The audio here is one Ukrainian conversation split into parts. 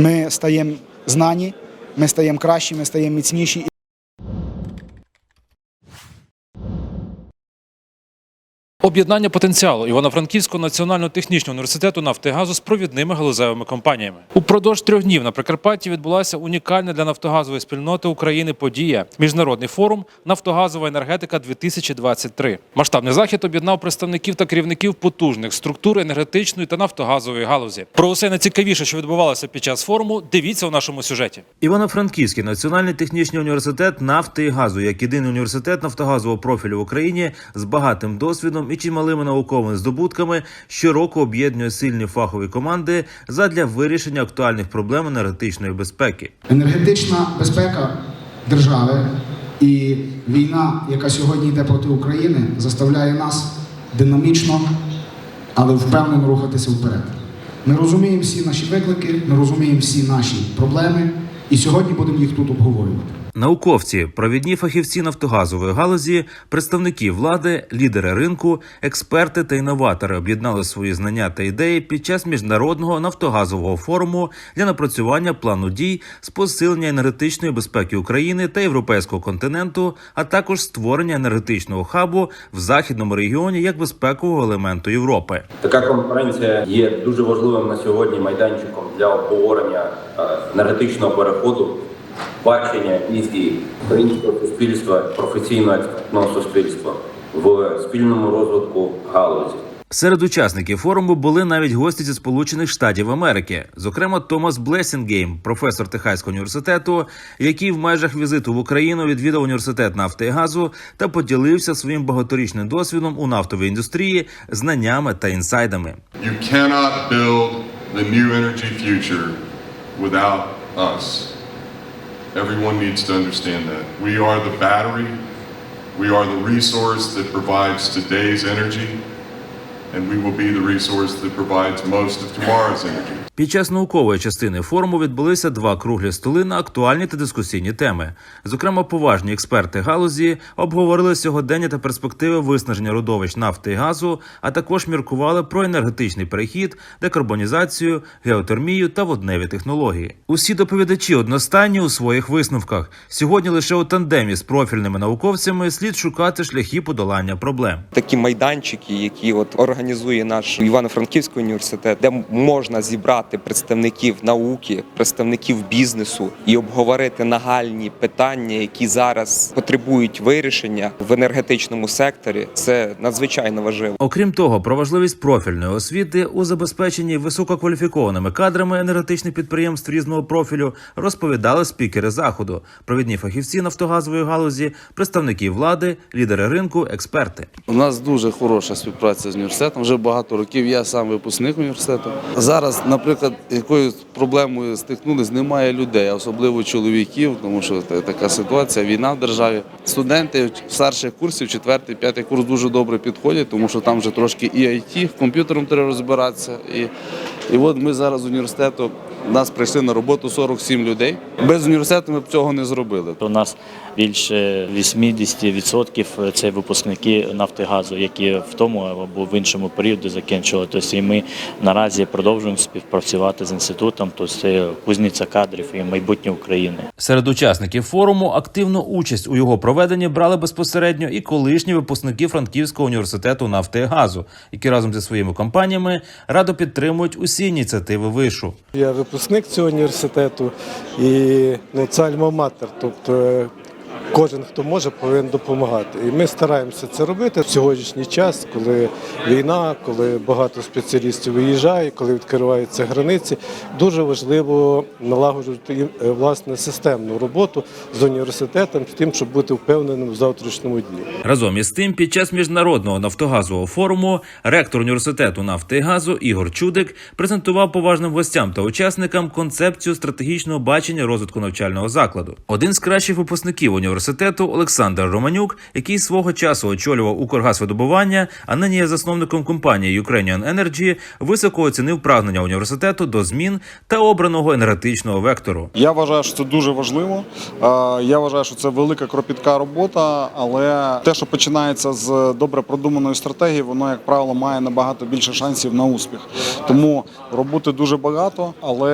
ми стаємо знані, ми стаємо кращі, ми стаємо міцніші. Об'єднання потенціалу Івано-Франківського національного технічного університету Нафтигазу з провідними галузевими компаніями. Упродовж трьох днів на Прикарпатті відбулася унікальна для нафтогазової спільноти України подія міжнародний форум Нафтогазова енергетика 2023 Масштабний захід об'єднав представників та керівників потужних структур енергетичної та нафтогазової галузі. Про усе найцікавіше, що відбувалося під час форуму, дивіться у нашому сюжеті. Івано-Франківський національний технічний університет нафти і газу, як єдиний університет нафтогазового профілю в Україні з багатим досвідом і чималими науковими здобутками, щороку об'єднує сильні фахові команди задля вирішення актуальних проблем енергетичної безпеки. Енергетична безпека держави і війна, яка сьогодні йде проти України, заставляє нас динамічно, але впевнено рухатися вперед. Ми розуміємо всі наші виклики, ми розуміємо всі наші проблеми, і сьогодні будемо їх тут обговорювати. Науковці, провідні фахівці нафтогазової галузі, представники влади, лідери ринку, експерти та інноватори об'єднали свої знання та ідеї під час міжнародного нафтогазового форуму для напрацювання плану дій з посилення енергетичної безпеки України та європейського континенту, а також створення енергетичного хабу в західному регіоні як безпекового елементу Європи. Така конференція є дуже важливим на сьогодні майданчиком для обговорення е, енергетичного переходу, бачення візії українського суспільства, професійного експертного суспільства в спільному розвитку галузі. Серед учасників форуму були навіть гості зі Сполучених Штатів Америки, зокрема Томас Блесінгейм, професор Техаського університету, який в межах візиту в Україну відвідав університет нафти і газу та поділився своїм багаторічним досвідом у нафтовій індустрії, знаннями та інсайдами. You cannot build the new energy future without us. Everyone needs to understand that. We are the battery, we are the resource that provides today's energy, Під час наукової частини форуму відбулися два круглі столи на актуальні та дискусійні теми. Зокрема, поважні експерти галузі обговорили сьогодення та перспективи виснаження родовищ нафти і газу, а також міркували про енергетичний перехід, декарбонізацію, геотермію та водневі технології. Усі доповідачі одностайні у своїх висновках. Сьогодні лише у тандемі з профільними науковцями слід шукати шляхи подолання проблем. такі майданчики, які от організує наш Івано-Франківський університет, де можна зібрати представників науки, представників бізнесу і обговорити нагальні питання, які зараз потребують вирішення в енергетичному секторі. Це надзвичайно важливо. Окрім того, про важливість профільної освіти у забезпеченні висококваліфікованими кадрами енергетичних підприємств різного профілю розповідали спікери заходу, провідні фахівці нафтогазової галузі, представники влади, лідери ринку, експерти. У нас дуже хороша співпраця з університетом. Вже багато років я сам випускник університету. Зараз, наприклад, якоюсь проблемою стикнулись, немає людей, особливо чоловіків, тому що така ситуація, війна в державі. Студенти старших курсів, четвертий, п'ятий курс дуже добре підходять, тому що там вже трошки і IT, комп'ютером треба розбиратися. І, і от ми зараз університету. У нас прийшли на роботу 47 людей. Без університету ми б цього не зробили. У нас більше 80% це випускники Нафтигазу, які в тому або в іншому періоді закінчили. Тобто і ми наразі продовжуємо співпрацювати з інститутом. Тобто це кузниця кадрів і майбутнє України. Серед учасників форуму активну участь у його проведенні брали безпосередньо і колишні випускники Франківського університету нафти і газу, які разом зі своїми компаніями радо підтримують усі ініціативи вишу. Я випускник цього університету і ну, це альма-матер, тобто кожен, хто може, повинен допомагати. І ми стараємося це робити в сьогоднішній час, коли війна, коли багато спеціалістів виїжджає, коли відкриваються границі. Дуже важливо налагоджувати е, власне системну роботу з університетом, з тим, щоб бути впевненим в завтрашньому дні. Разом із тим, під час міжнародного нафтогазового форуму ректор університету нафти і газу Ігор Чудик презентував поважним гостям та учасникам концепцію стратегічного бачення розвитку навчального закладу. Один з кращих випускників університету університету Олександр Романюк, який свого часу очолював Укргазвидобування, а нині є засновником компанії Ukrainian Energy, високо оцінив прагнення університету до змін та обраного енергетичного вектору. Я вважаю, що це дуже важливо. Я вважаю, що це велика кропітка робота, але те, що починається з добре продуманої стратегії, воно, як правило, має набагато більше шансів на успіх. Тому роботи дуже багато, але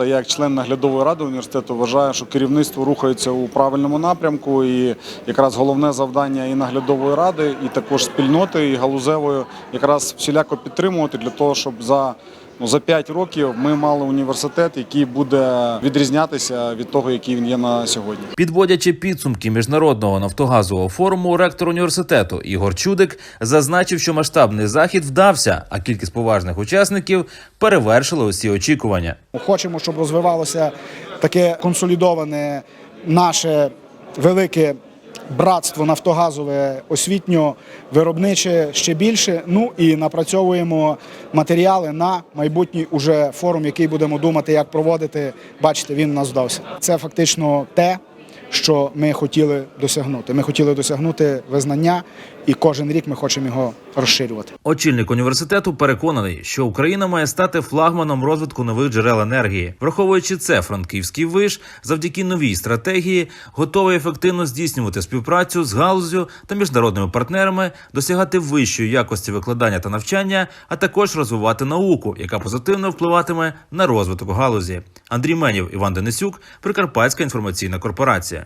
я, як член наглядової ради університету, вважаю, що керівництво рухається у правильному напрямку. І якраз головне завдання і наглядової ради, і також спільноти, і галузевої якраз всіляко підтримувати для того, щоб за Ну, за 5 років ми мали університет, який буде відрізнятися від того, який він є на сьогодні. Підводячи підсумки міжнародного нафтогазового форуму, ректор університету Ігор Чудик зазначив, що масштабний захід вдався, а кількість поважних учасників перевершила усі очікування. Хочемо, щоб розвивалося таке консолідоване наше велике братство нафтогазове, освітньо виробниче ще більше. Ну і напрацьовуємо матеріали на майбутній уже форум, який будемо думати, як проводити. Бачите, він у нас вдався. Це фактично те, що ми хотіли досягнути. Ми хотіли досягнути визнання, і кожен рік ми хочемо його розширювати. Очільник університету переконаний, що Україна має стати флагманом розвитку нових джерел енергії. Враховуючи це, франківський виш завдяки новій стратегії готовий ефективно здійснювати співпрацю з галузю та міжнародними партнерами, досягати вищої якості викладання та навчання, а також розвивати науку, яка позитивно впливатиме на розвиток галузі. Андрій Менів, Іван Денисюк, Прикарпатська інформаційна корпорація.